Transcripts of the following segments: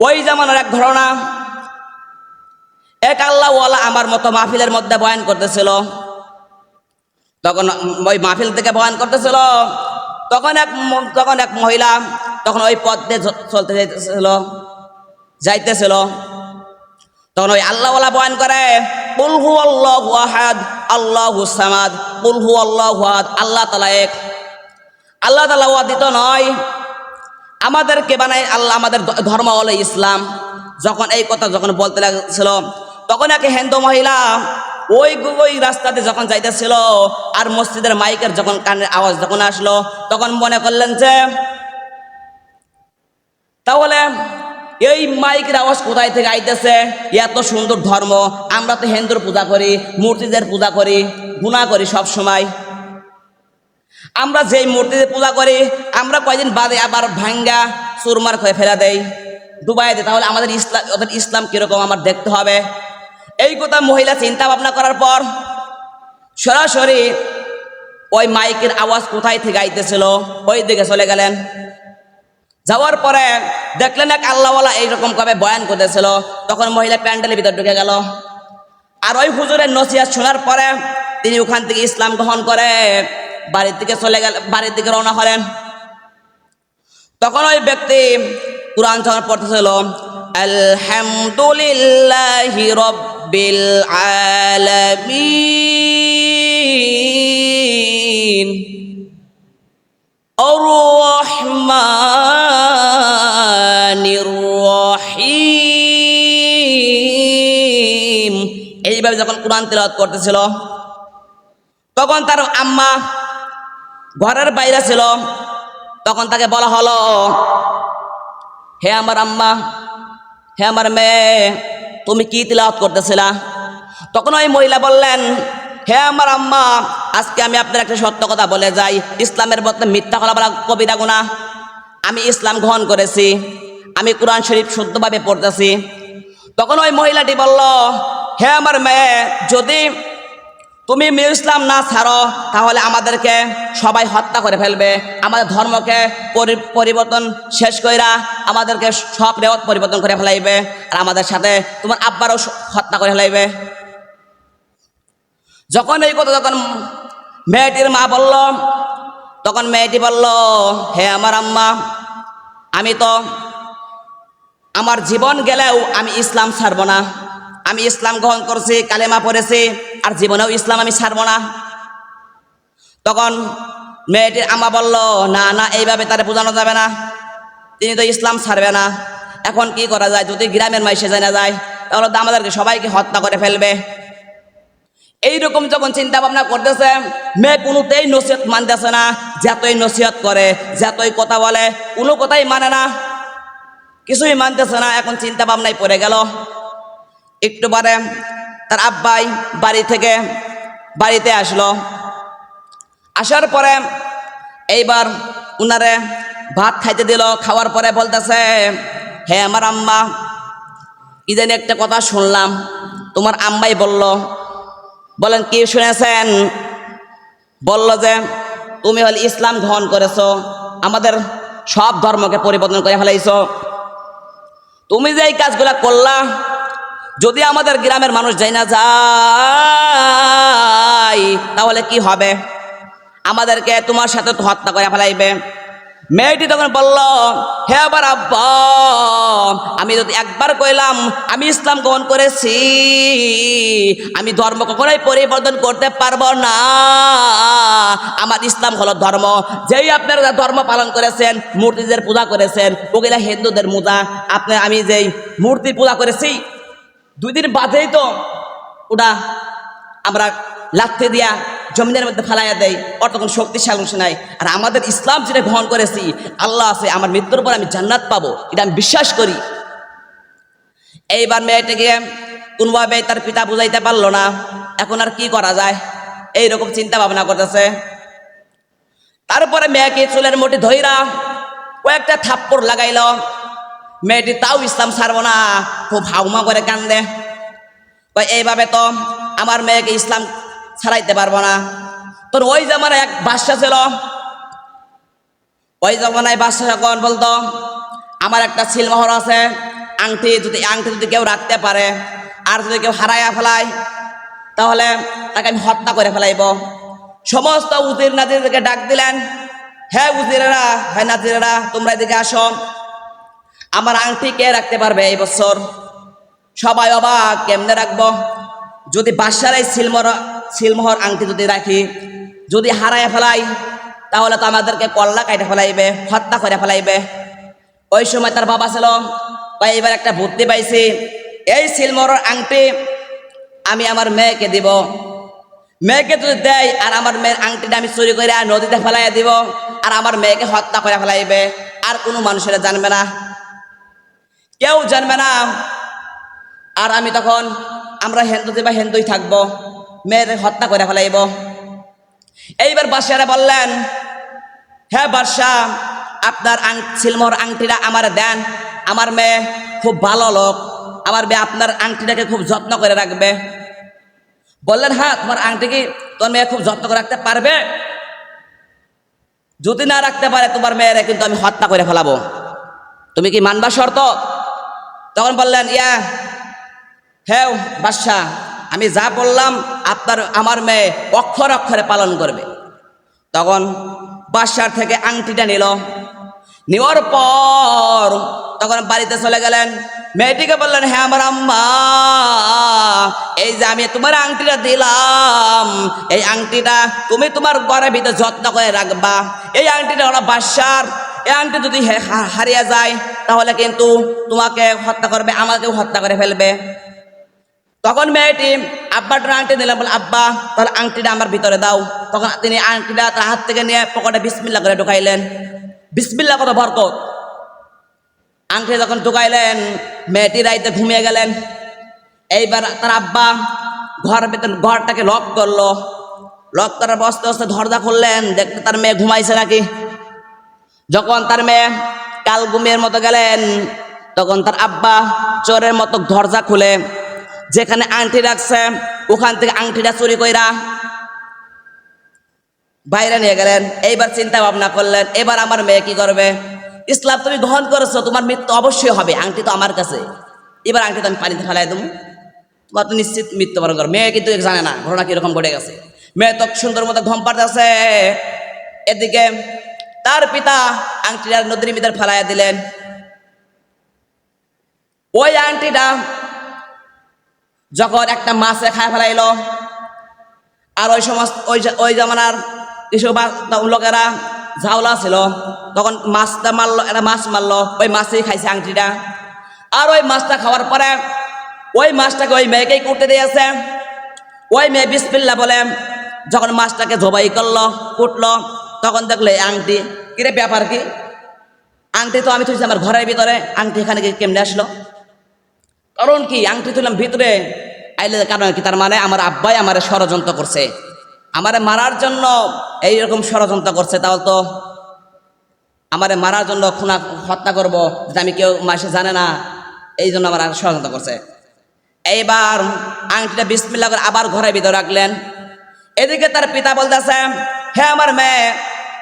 ওই জামানার এক ঘটনা। এক আল্লাহওয়ালা আমার মতো মাহফিলের মধ্যে বয়ান করতেছিল। তখন ওই মাহফিল থেকে বয়ান করতেছিল। তখন এক তখন এক মহিলা তখন ওই পথ দিয়ে চলতে যাইতেছিল যাইতেছিল। তখন ওই আল্লাহওয়ালা বয়ান করে কুলহু আল্লাহ আহাদ, আল্লাহ সামাদ কুলহু আল্লাহ আল্লাহ তালা এক। আল্লাহ তালা ওয়াদিত নয় আমাদেরকে বানায় আল্লাহ আমাদের ধর্ম হলো ইসলাম। যখন এই কথা যখন বলতে লাগছিল, তখন এক হিন্দু মহিলা ওই ওই রাস্তাতে যখন যাইতেছিল আর মসজিদের মাইকের যখন কানের আওয়াজ যখন আসলো, তখন মনে করলেন যে, তাহলে এই মাইকের আওয়াজ কোথায় থেকে আইতেছে? এত সুন্দর ধর্ম, আমরা তো হিন্দুর পূজা করি মূর্তিদের পূজা করি গুণা করি সব সময় আমরা যেই মূর্তিতে পূজা করি, আমরা কয়দিন বাদে আবার ভাঙ্গা চুরমার করে ফেলা দেয়। তাহলে আমাদের ইসলাম ওদের ইসলাম কীরকম আমার দেখতে হবে? এই কথা মহিলা চিন্তা ভাবনা করার পর সরাসরি ওই মাইকের আওয়াজ কোথায় থেকে আইতেছিল? ওই দিকে চলে গেলেন। যাওয়ার পরে দেখলেন এক আল্লাহওয়ালা এইরকম ভাবে বয়ান করতেছিল। তখন মহিলা প্যান্ডেলের ভিতর ঢুকে গেল। আর ওই হুজুরের নসিয়া শোনার পরে তিনি ওখান থেকে ইসলাম গ্রহণ করে বাড়ির থেকে চলে গেল, বাড়ির দিকে রওনা হলেন। তখন ওই ব্যক্তি কুরআন যখন পড়তেছিল আলহামদুলিল্লাহ রব্বিল আলামিন। আর রহমানির রহিম। এইভাবে যখন কোরআন তেলাওয়াত করতেছিল, তখন তার আম্মা ঘরের বাইরে ছিল। তখন তাকে বলা হলো, হে আমার আম্মা, হে আমার মেয়ে, তুমি কি তিলাওয়াত করতেছিলা? তখন ওই মহিলা বললেন, হে আমার আম্মা, আজকে আমি আপনার একটা সত্য কথা বলে যাই। ইসলামের বদলে মিথ্যা কথা বলা কবিরা গুণা। আমি ইসলাম গ্রহণ করেছি। আমি কোরআন শরীফ শুদ্ধভাবে পড়তেছি। তখন ওই মহিলাটি বলল, হে আমার মেয়ে, যদি তুমি মেয়ে ইসলাম না ছাড়ো, তাহলে আমাদেরকে সবাই হত্যা করে ফেলবে। আমাদের ধর্মকে পরি- পরিবর্তন শেষ কইরা আমাদেরকে সব রেওয়াত পরিবর্তন করে ফেলাইবে। আর আমাদের সাথে তোমার আব্বারও হত্যা করে ফেলাইবে। যখন এই কথা যখন মেয়েটির মা বলল, তখন মেয়েটি বলল, হে আমার আম্মা, আমি তো, আমার জীবন গেলেও আমি ইসলাম ছাড়বো না। আমি ইসলাম গ্রহণ করছি, কালেমা পড়েছি আর জীবনেও ইসলাম আমি ছাড়বো না। তখন মেয়েটির আমা বলল, না না, এইভাবে তারে বোঝানো যাবে না। তিনি তো ইসলাম ছাড়বে না। এখন কি করা যায়? যদি গ্রামের মাইসে জানা যায়, তাহলে তো আমাদেরকে সবাইকে হত্যা করে ফেলবে। এইরকম যখন চিন্তা ভাবনা করতেছে, মেয়ে কোনোতেই নসিহত মানতেছে না। যতই নসিহত করে, যতই কথা বলে, কোনো কথাই মানে না। কিছুই মানতেছে না। এখন চিন্তা ভাবনায় পড়ে গেল। একটু পরে তার আব্বাই বাড়ি থেকে, বাড়িতে আসলো। আসার পরে এইবার উনারে ভাত খাইতে দিল, খাওয়ার পরে বলতেছে, হে আমার আম্মা, ইদানি একটা কথা শুনলাম, তোমার আম্মাই বলল। বলেন, কি শুনেছেন? বলল যে, তুমি হল ইসলাম গ্রহণ করেছ, আমাদের সব ধর্মকে পরিবর্তন করে ফেলাইছো। তুমি যে এই কাজগুলা করলা যদি আমাদের গ্রামের মানুষ যাই না যায়, তাহলে কি হবে? আমাদেরকে তোমার সাথে তো হত্যা করে ফেলাইবে। মেয়েটি তখন বলল, হে আবার আমি যদি একবার কইলাম, আমি ইসলাম গ্রহণ করেছি, আমি ধর্ম কখনোই পরিবর্তন করতে পারব না। আমার ইসলাম হলো ধর্ম। যেই আপনারা ধর্ম পালন করেছেন, মূর্তিদের পূজা করেছেন, ওগুলা হিন্দুদের মুদা আপনি, আমি যেই মূর্তি পূজা করেছি দুই দিন বাদেই তো ওটা আমরা লাথে দিয়া জমিনের মধ্যে ফেলাইয়া দেয় ওর তখন শক্তিশালী অংশ নাই। আর আমাদের ইসলাম যেটা গ্রহণ করেছি, আল্লাহ আছে, আমার মৃত্যুর পর আমি জান্নাত পাবো, এটা আমি বিশ্বাস করি। এইবার মেয়েটাকে কোনোভাবে তার পিতা বুঝাইতে পারল না। এখন আর কি করা যায়? এইরকম চিন্তা ভাবনা করতেছে। তারপরে মেয়েকে চুলের মোটি ধইরা কয়েকটা থাপ্পড় লাগাইল। মেয়েটি তাও ইসলাম ছাড়বো না। খুব হাউমা করে কান্দে। এইভাবে তো আমার মেয়েকে ইসলাম ছাড়াইতে পারব না। তোর ওই জামার এক বাদশা ছিল। ওই জমানায় বাদশা যখন বলতো, আমার একটা সিলমোহর আছে, আংটি যদি আংটি যদি কেউ রাখতে পারে, আর যদি কেউ হারাইয়া ফেলায়, তাহলে তাকে আমি হত্যা করে ফেলাইব। সমস্ত উজির নাজিরদেরকে ডাক দিলেন হ্যাঁ উজিরেরা হ্যাঁ নাজিরেরা, তোমরা এদিকে আসো। আমার আংটি কে রাখতে পারবে এই বছর? সবাই অবাক, কেমনে রাখব? যদি বাদশার এই সিলমর সিলমোহর আংটি যদি রাখি, যদি হারায় ফেলাই, তাহলে তো আমাদেরকে কল্লা কাটে ফেলাইবে, হত্যা করে ফেলাইবে। ওই সময় তার বাবা ছিল কয় এবার একটা বুদ্ধি পাইছি। এই সিলমোহর আংটি আমি আমার মেয়েকে দিব। মেয়েকে যদি দেয় আর আমার মেয়ের আংটিটা আমি চুরি করে নদীতে ফেলাইয়া দিব, আর আমার মেয়েকে হত্যা করে ফেলাইবে। আর কোনো মানুষেরা জানবে না। কেউ জানবে না। আর আমি তখন, আমরা হিন্দুতে বা হিন্দুই থাকব মেয়ের হত্যা করে ফেলাইব। এইবার বাদশারা বললেন হ্যাঁ বাদশাহ, আপনার আং, সিলমোহর আংটিটা আমার দেন। আমার মেয়ে খুব ভালো লোক। আমার মেয়ে আপনার আংটিটাকে খুব যত্ন করে রাখবে। বললেন হ্যাঁ তোমার আংটি কি তোমার মেয়ে খুব যত্ন করে রাখতে পারবে? যদি না রাখতে পারে তোমার মেয়েরে, কিন্তু আমি হত্যা করে ফেলাবো। তুমি কি মানবা শর্ত? তখন বললেন, ইয়া হ্যাঁ বাদশাহ আমি যা বললাম আপনার, আমার মেয়ে অক্ষর অক্ষরে পালন করবে। তখন বাদশার থেকে আংটিটা নিল। নেওয়ার পর তখন বাড়িতে চলে গেলেন। মেয়েটিকে বললেন হ্যাঁ আমার আম্মা, এই যে আমি তোমার আংটিটা দিলাম, এই আংটিটা তুমি তোমার ঘরের ভিতরে যত্ন করে রাখবা। এই আংটিটা হলো বাদশার। এই আংটি যদি হারিয়ে যায় তাহলে কিন্তু তোমাকে হত্যা করবে, আমাকেও হত্যা করে ফেলবে। তখন মেয়েটি আব্বার আংটি দিলাম বলে, আব্বা, তাহলে আংটিটা আমার ভিতরে দাও। তখন তিনি আংটিটা তার হাত থেকে নিয়ে পকেটে বিসমিল্লা করে ঢুকাইলেন। বিসমিল্লা কত বরকত! আংটি যখন ঢুকাইলেন, মেয়েটি রাইতে ঘুমিয়ে গেলেন। এইবার তার আব্বা ঘর ভেতর, ঘরটাকে লক করল। লক করার বস্তে বস্তে দরজা খুললেন, দেখতে তার মেয়ে ঘুমাইছে নাকি। যখন তার মেয়ে কাল ঘুমের মতো গেলেন। তখন তার আব্বা চোরের মতো দরজা খুলে, যেখানে আংটি রাখছে, ওখান থেকে আংটিটা চুরি কইরা বাইরে নিয়ে গেলেন। এইবার চিন্তা ভাবনা করলেন, এবার আমার মেয়ে কি করবে? ইসলাম, তুমি গ্রহণ করেছ, তোমার মৃত্যু অবশ্যই হবে, আংটি তো আমার কাছে। এবার আংটি তো আমি পানিতে ফেলাই দেবো। তোমার তো নিশ্চিত মৃত্যুবরণ করো মেয়ে কিন্তু জানে না, ঘটনা কীরকম ঘটে গেছে। মেয়ে তো সুন্দর মতো ঘম পাড়তেছে। এদিকে তার পিতা আংটিটা নদীর ভিতরে ফেলাইয়া দিলেন। ওই আংটিটা যখন একটা মাছে খায় ফেলাইলো, আর ওই সমস্ত ওই ওই জামানার কিছু লোকেরা ঝাউলা ছিল, তখন মাছটা মারলো, একটা মাছ মারলো, ওই মাছই খাইছে আংটিটা। আর ওই মাছটা খাওয়ার পরে ওই মাছটাকে ওই মেয়েকেই করতে দিয়েছে? ওই মেয়ে বিসপিল্লা বলে যখন মাছটাকে জবাই করল, কুটলো তখন দেখল আংটি, কিরে ব্যাপার কি? আংটি তো আমি তুলছি আমার ঘরের ভিতরে, আংটি এখানে কি কেমনে আসলো? কারণ কি, আংটি তুললাম ভিতরে, আইলে কারণ কি তার মানে আমার আব্বাই আমার ষড়যন্ত্র করছে। আমারে মারার জন্য এইরকম ষড়যন্ত্র করছে, তাহলে তো আমারে মারার জন্য খুনা হত্যা করব যে আমি কেউ মাসে জানে না, এই জন্য আমার ষড়যন্ত্র করছে। এইবার আংটিটা বিসমিল্লা করে আবার ঘরের ভিতরে রাখলেন। এদিকে তার পিতা বলতেছে, হে আমার মেয়ে,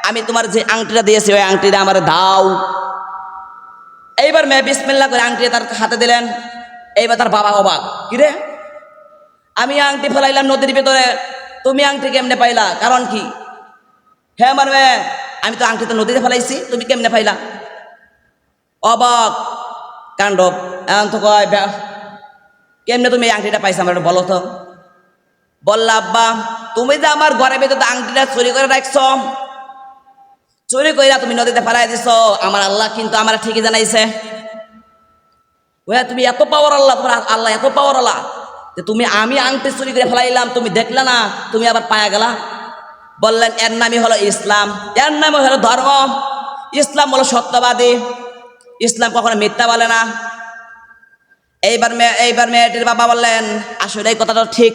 আমি তোমার যে আংটিটা দিয়েছি, ওই আংটিটা আমার দাও। এইবার মেয়ে বিসমিল্লা করে আংটি তার হাতে দিলেন। এইবার তার বাবা অবাক কিরে আমি আংটি ফেলাইলাম নদীর ভিতরে, তুমি আংটি কেমনে পাইলা? কারণ কি? হ্যাঁ আমার মেয়ে, আমি তো আংটি তো নদীতে ফেলাইছি, তুমি কেমনে পাইলা? অবাক কাণ্ড এখন তো কয় কেমনে তুমি এই আংটিটা পাইছো আমার বলো তো? বললা, আব্বা, তুমি যে আমার ঘরের ভিতরে আংটিটা চুরি করে রাখছ, চুরি কইরা তুমি নদীতে ফেলাই দিছ, আমার আল্লাহ কিন্তু আমার ঠিকই জানাইছে। ওয়া, তুমি এত পাওয়ার আল্লাহ, তোমার আল্লাহ এত পাওয়ার আল্লাহ যে তুমি আমি আংটি চুরি করে ফেলাইলাম, তুমি দেখলে না, তুমি আবার পায়া গেলা? বললেন, এর নামই হলো ইসলাম, এর নামই হলো ধর্ম। ইসলাম হলো সত্যবাদী, ইসলাম কখনো মিথ্যা বলে না। এইবার মেয়ে এইবার মেয়েটির বাবা বললেন, আসলে এই কথাটা ঠিক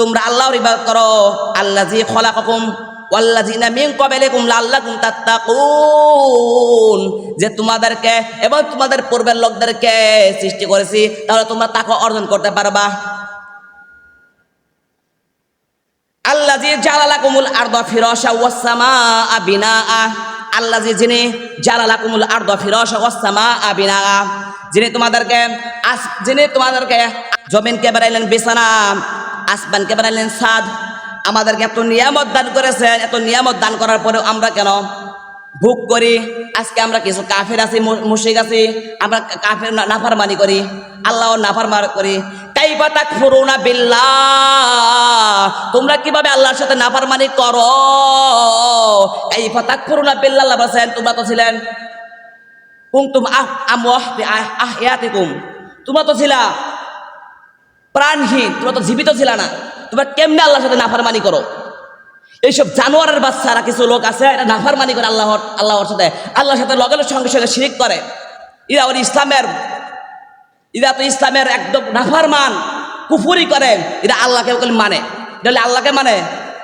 তোমরা আল্লাহর ইবাদত করো। মিন ক্বাবলিকুম লাআল্লাকুম তাত্তাকুন। যে তোমাদেরকে এবং তোমাদের পূর্বের লোকদেরকে সৃষ্টি করেছি, তাহলে তোমরা তাকে অর্জন করতে পারবা। আল্লাযী জালালাকুমুল আরদা ফিরাশা ওয়াস সামাআ বিনাআ। আল্লাযী যিনি জালালাকুমুল আরদা সামাআ বিনাআ। যিনি তোমাদেরকে যিনি তোমাদেরকে জমিনকে বেড়াইলেন বিছানা। আসমানকে বানাইলেন সাদ। আমাদেরকে এত নিয়ামত দান করেছেন, এত নিয়ামত দান করার পরেও আমরা কেন ভোগ করি? আজকে আমরা কিছু কাফের আছি, মু- মুশরিক আছি, আমরা কাফের নাফরমানি করি আল্লাহ নাফরমান করি। কাইফা তাকফুরুনা বিল্লাহ। তোমরা কীভাবে আল্লাহর সাথে নাফরমানি করো? কাইফা তাকফুরুনা বিল্লাহ আল্লাহ বলেছেন, তোমরা তো ছিলেন কুমতুম আহ, আমওয়াহ আহয়াতিকুম তোমরা তো ছিলা প্রাণহীন, তোমরা তো জীবিত ছিল না। তোমরা কেমনে আল্লাহর সাথে নাফরমানি করো? এইসব জানোয়ারের বাচ্চারা কিছু লোক আছে এটা নাফারমানি করে আল্লাহর আল্লাহর সাথে। আল্লাহর সাথে লগে লগে সঙ্গে সঙ্গে শিরিক করে। এরা ওর ইসলামের, এরা তো ইসলামের একদম নাফারমান, কুফুরি করে। এরা আল্লাহকে মানে। এটা আল্লাহকে মানে।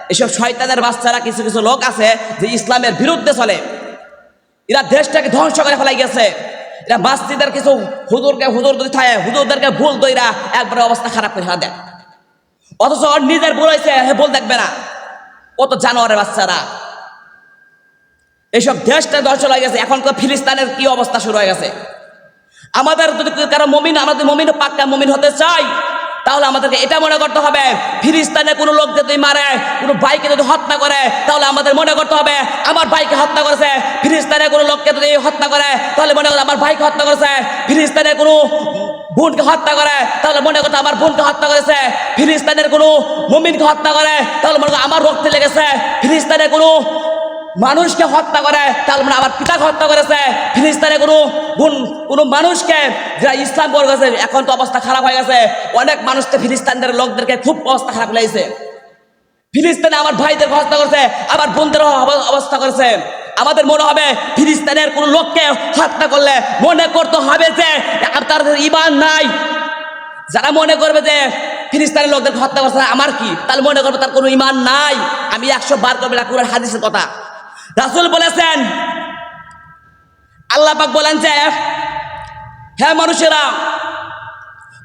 এসব শয়তানের বাচ্চারা কিছু কিছু লোক আছে যে ইসলামের বিরুদ্ধে চলে। এরা দেশটাকে ধ্বংস করে ফেলাই গেছে এরা মাস্তিদের কিছু হুজুরকে হুজুর যদি থাকে, হুজুরদেরকে ভুল দইরা একবারে অবস্থা খারাপ করে দেয়। অথচ ওর নিজের ভুল হয়েছে হে ভুল দেখবে না। কত জানোয়ারের বাচ্চারা। এইসব দেশটা দশ হয়ে গেছে এখন তো ফিলিস্তানের কি অবস্থা শুরু হয়ে গেছে। আমাদের যদি কারও মমিন, আমাদের মমিন পাক্কা মমিন হতে চাই তাহলে আমাদেরকে এটা মনে করতে হবে, ফিলিস্তানে কোনো লোক যদি মারে, কোনো ভাইকে যদি হত্যা করে, তাহলে আমাদের মনে করতে হবে, আমার ভাইকে হত্যা করেছে, ফিলিস্তানে কোনো লোককে যদি হত্যা করে, তাহলে মনে করে আমার ভাইকে হত্যা করেছে, ফিলিস্তানে কোনো বোনকে হত্যা করে, তাহলে মনে করতে আমার বোনকে হত্যা করেছে, ফিলিস্তানের কোনো মমিনকে হত্যা করে, তাহলে মনে করো আমার রক্তে লেগেছে, ফিলিস্তানে কোনো মানুষকে হত্যা করে, তাহলে মানে আমার পিতাকে হত্যা করেছে ফিলিস্তানে কোনো কোনো মানুষকে যারা ইসলাম করে গেছে এখন তো অবস্থা খারাপ হয়ে গেছে। অনেক মানুষকে ফিলিস্তানদের লোকদেরকে খুব অবস্থা খারাপ লাগছে। ফিলিস্তানে আমার ভাইদের হত্যা করেছে, আমার বোনদের অবস্থা করেছে। আমাদের মনে হবে ফিলিস্তানের কোনো লোককে হত্যা করলে মনে করতে হবে যে তাদের ইমান নাই। যারা মনে করবে যে, ফিলিস্তানের লোকদের হত্যা করছে আমার কি? তাহলে মনে করবে তার কোনো ইমান নাই। আমি একশো বার করবে হাদিসের কথা। রাসুল বলেছেন বলেন যে হ্যাঁ মানুষেরা,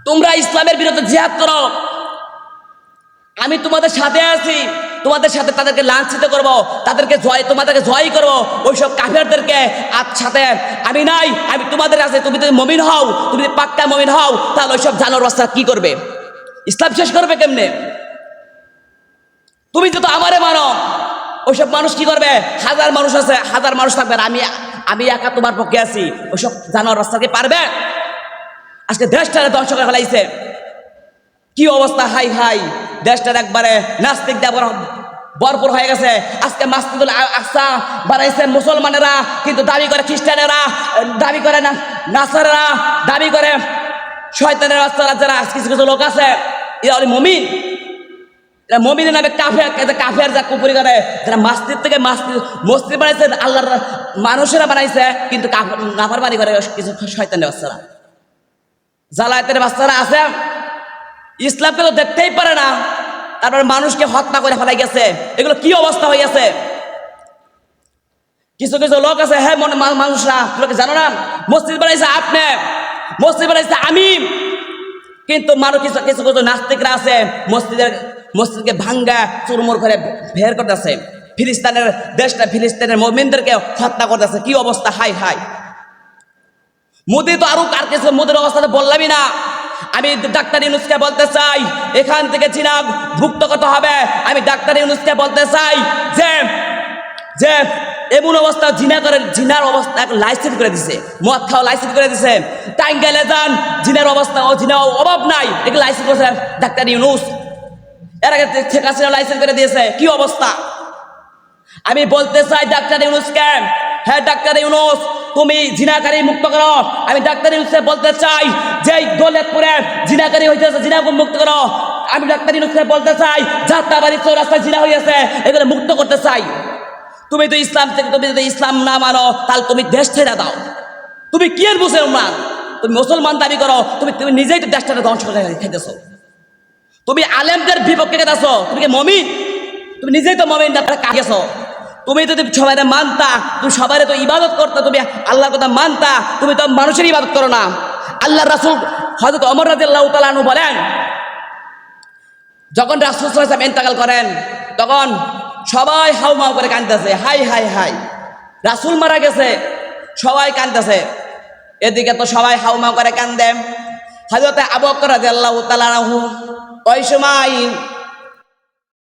তোমরা ইসলামের বিরুদ্ধে জিহাদ করো। আমি তোমাদের সাথে আছি, তোমাদের সাথে তাদেরকে লাঞ্ছিত করব, তাদেরকে জয়, তোমাদেরকে জয় করব। ওইসব কাফেরদেরকে আজ সাথে আমি নাই, আমি তোমাদের কাছে, তুমি যদি মমিন হও, তুমি যদি পাক্কা মমিন হও, তাহলে ওইসব জানোয়ার বাচ্চা কি করবে? ইসলাম শেষ করবে কেমনে? তুমি যদি আমারে মানো, ওইসব মানুষ কি করবে? হাজার মানুষ আছে, হাজার মানুষ থাকবে আর আমি আমি একা তোমার পক্ষে আছি। ওইসব জানোয়ার বাচ্চাকে পারবে? আজকে দেশটারে ধ্বংস করে ফেলাইছে। কি অবস্থা? Hi hi. দেশটার একবারে নাস্তিক দেবর ভরপুর হয়ে গেছে। আজকে মাসজিদুল আ- আকসা বানাইছেন মুসলমানেরা, কিন্তু দাবি করে খ্রিস্টানেরা, দাবি করে নাসারেরা, দাবি করে শয়তানের বাচ্চারা যারা কিছু কিছু লোক আছে। এরা মমিন। এরা মমিনের নামে কাফের কাফের যা কুপুরি করে, যারা মাসজিদ থেকে মাসজিদ, মসজিদ বানাইছে, আল্লাহর মানুষেরা বানাইছে, কিন্তু কাফের নাফারবানি করে কিছু শয়তানের বাচ্চারা। জালায়াতের বাচ্চারা আছে, ইসলামকে তো দেখতেই পারে না, তারপর মানুষকে হত্যা করে ফেলাই গেছে। এগুলো কি অবস্থা হয়ে গেছে? কিছু কিছু লোক আছে হ্যাঁ মনে মানুষরা, লোকে জানো না, মসজিদ বানাইছে আপনি, মসজিদ বানাইছে আমি, কিন্তু মানুষ কিছু কিছু নাস্তিকরা আছে, মসজিদের মসজিদকে ভাঙ্গা চুরমুর করে বের করতেছে। ফিলিস্তানের দেশটা ফিলিস্তানের মমিনদেরকে হত্যা করতেছে। কি অবস্থা? Hi high. মোদি তো আরও কার কিছু মোদির অবস্থা তো বললামই না। আমি ডাক্তার ইউনুসকে বলতে চাই, এখান থেকে চীনা ভুক্ত করতে হবে? আমি ডাক্তার ইউনুসকে বলতে চাই যে যে এমন অবস্থা জিনা করে, জিনার অবস্থা লাইসেন্স করে দিছে। মদ খাওয়া লাইসেন্স করে দিছে। টাঙ্গাইলে যান, জিনার অবস্থা ও জিনা অভাব নাই। এগুলো লাইসেন্স করেছে ডাক্তার ইউনুস। এর আগে শেখ হাসিনা লাইসেন্স করে দিয়েছে। কি অবস্থা? আমি বলতে চাই, ডাক্তার ইউনুস ইউনুসকে হ্যাঁ ডাক্তার ইউনুস, তুমি জিনাকারী মুক্ত করো। আমি ডাক্তার ইউনুসকে বলতে চাই যে দৌলতপুরে জিনাকারী হইতেছে জিনা মুক্ত করো। আমি ডাক্তার ইউনুসকে বলতে চাই, যাত্রাবাড়ি চৌরাস্তায় জিনা হইয়াছে, এগুলো মুক্ত করতে চাই। তুমি তো ইসলাম থেকে তুমি যদি ইসলাম না মানো, তাহলে তুমি দেশ ছেড়ে দাও। তুমি কি আর বুঝে না তুমি মুসলমান দাবি করো, তুমি তুমি নিজেই তো দেশটাকে ধ্বংস করে খেতেছো তুমি আলেমদের বিপক্ষে খেতেছো তুমি কি মমিন? তুমি নিজেই তো মমিন না গেছো তুমি যদি সবাই মানতা, তুমি সবাই তো ইবাদত করতে, তুমি আল্লাহর কথা মানতা, তুমি তো মানুষের ইবাদত করো না। আল্লাহ রাসুল হয়তো অমর রাজিয়াল্লাহ তালানু বলেন, যখন রাসুল সাহেব ইন্তেকাল করেন, তখন সবাই হাউ মাউ করে কাঁদতেছে, হাই হাই হাই। রাসুল মারা গেছে, সবাই কাঁদতেছে। এদিকে তো সবাই হাউ মাউ করে কান্দে। হাজরতে আবু বকর রাদিয়াল্লাহু তাআলা আনহু ওই সময়